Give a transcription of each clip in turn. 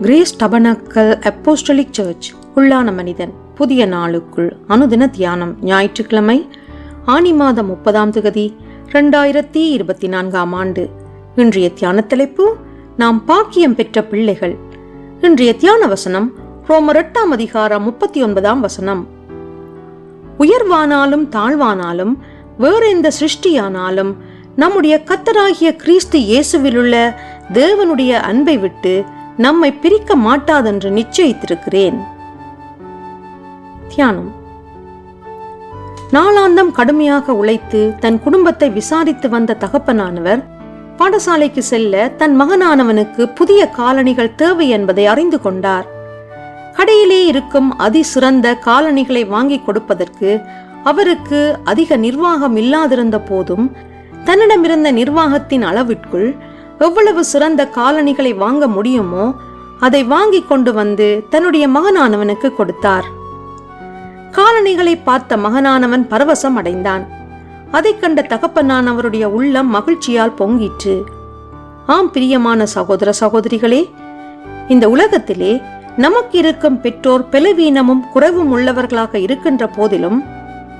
Grace tabernacle apostolic search உள்ளான மனிதன் புதிய நாளுக்குள் அனுதின தியானம் ஞாயிற்றுக்கிழமை ஆனி மாதம் முப்பதாம் தகுதி ரெண்டாயிரத்தி இருபத்தி நான்காம் ஆண்டு. இன்றைய தியான தலைப்பு நாம் பாக்கியம் பெற்ற பிள்ளைகள். இன்றைய தியான வசனம் ரோமர் எட்டாம் அதிகாரம் முப்பத்தி ஒன்பதாம் வசனம். உயர்வானாலும் தாழ்வானாலும் வேறு எந்த சிருஷ்டியானாலும் நம்முடைய கத்தராகிய கிறிஸ்து இயேசுவிலுள்ள தேவனுடைய அன்பை விட்டு நம்மை பிரிக்க மாட்டாதென்று நிச்சயித்திருக்கிறேன். தியானம். நாளாந்தம் கடுமையாக உழைத்து தன் குடும்பத்தை விசாரித்து வந்த தகப்பனானவர் பாடசாலைக்கு செல்ல தன் மகனானவனுக்கு புதிய காலணிகள் தேவை என்பதை அறிந்து கொண்டார். கடையிலே இருக்கும் அதிசிறந்த காலணிகளை வாங்கி கொடுப்பதற்கு அவருக்கு அதிக நிர்வாகம் இல்லாதிருந்த போதும் தன்னிடமிருந்த நிர்வாகத்தின் அளவிற்குள் எவ்வளவு சிறந்த காலணிகளை வாங்க முடியுமோ அதை வாங்கி கொண்டு வந்து தன்னுடைய மகனானவனுக்கு கொடுத்தார். காலணிகளை பார்த்த மகனானவன் பரவசம் அடைந்தான். அதைக் கண்ட தகப்பனானவருடைய உள்ளம் மகிழ்ச்சியால் பொங்கிற்று. ஆம் பிரியமான சகோதர சகோதரிகளே இந்த உலகத்திலே நமக்கு இருக்கும் பெற்றோர் பலவீனமும் குறைவும் உள்ளவர்களாக இருக்கின்ற போதிலும்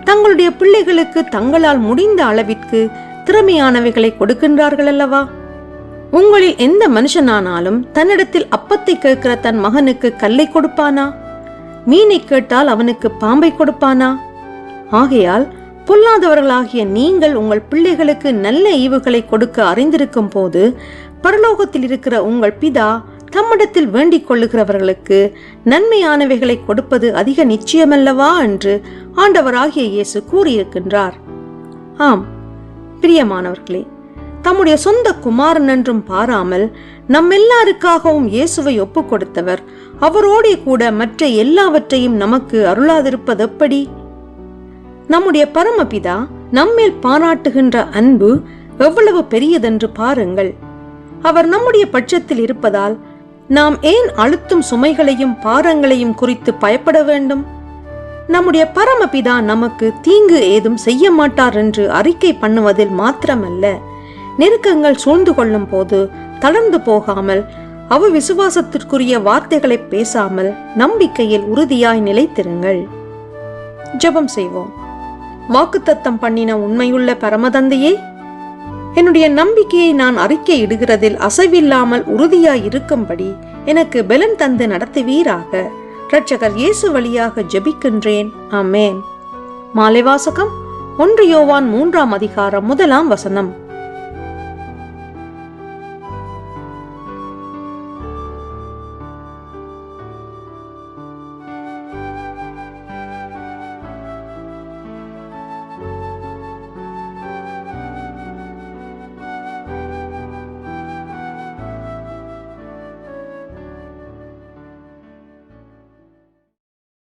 தங்களுடைய பிள்ளைகளுக்கு தங்களால் முடிந்த அளவிற்கு திறமையானவைகளை கொடுக்கின்றார்கள் அல்லவா உங்களில் எந்த மனுஷனானாலும் தன்னிடத்தில் அப்பத்தை கேட்கிற தன் மகனுக்கு கல்லை கொடுப்பானா? மீனை கேட்டால் அவனுக்கு பாம்பை கொடுப்பானா? ஆகையால் பொல்லாதவர்களாகிய நீங்கள் உங்கள் பிள்ளைகளுக்கு நல்ல ஈவுகளை கொடுக்க அறிந்திருக்கும் போது பரலோகத்தில் இருக்கிற உங்கள் பிதா தம்மிடத்தில் வேண்டிக் கொள்ளுகிறவர்களுக்கு நன்மையானவைகளை கொடுப்பது அதிக நிச்சயமல்லவா? என்று ஆண்டவராகிய இயேசு கூறியிருக்கின்றார். ஆம். பிரியமானவர்களே தம்முடைய சொந்த குமாரன் என்றும் பாராமல் நம்மெல்லாருக்காகவும் இயேசுவை ஒப்பு கொடுத்தவர் அவரோடே கூட மற்ற எல்லாவற்றையும் நமக்கு அருளாதிருப்பது எப்படி? நம்முடைய பரமபிதா நம்மேல் பாராட்டுகின்ற அன்பு எவ்வளவு பெரியதென்று பாருங்கள். அவர் நம்முடைய பட்சத்தில் இருப்பதால் நாம் ஏன் அழுத்தும் சுமைகளையும் பாரங்களையும் குறித்து பயப்பட வேண்டும்? நம்முடைய பரமபிதா நமக்கு தீங்கு ஏதும் செய்ய மாட்டார் என்று அறிக்கை பண்ணுவதில் மாத்திரமல்ல. நெருக்கங்கள் சூழ்ந்து கொள்ளும் போது தளர்ந்து போகாமல் அவ விசுவாசத்திற்குரிய வார்த்தைகளை பேசாமல் நம்பிக்கையில் உறுதியாய் நிலைத்திருங்கள். ஜெபம் செய்வோம். வாக்குத்தத்தம் பண்ணின உண்மையுள்ள பரமதந்தையே என்னுடைய நம்பிக்கையை நான் அறிக்கை இடுகிறதில் அசைவில்லாமல் உறுதியாய் இருக்கும்படி எனக்கு பெலன் தந்து நடத்துவீராக. இரட்சகர் இயேசு வழியாக ஜெபிக்கின்றேன். ஆமேன். மாலை வாசகம் ஒன்று யோவான் மூன்றாம் அதிகாரம் முதலாம் வசனம்.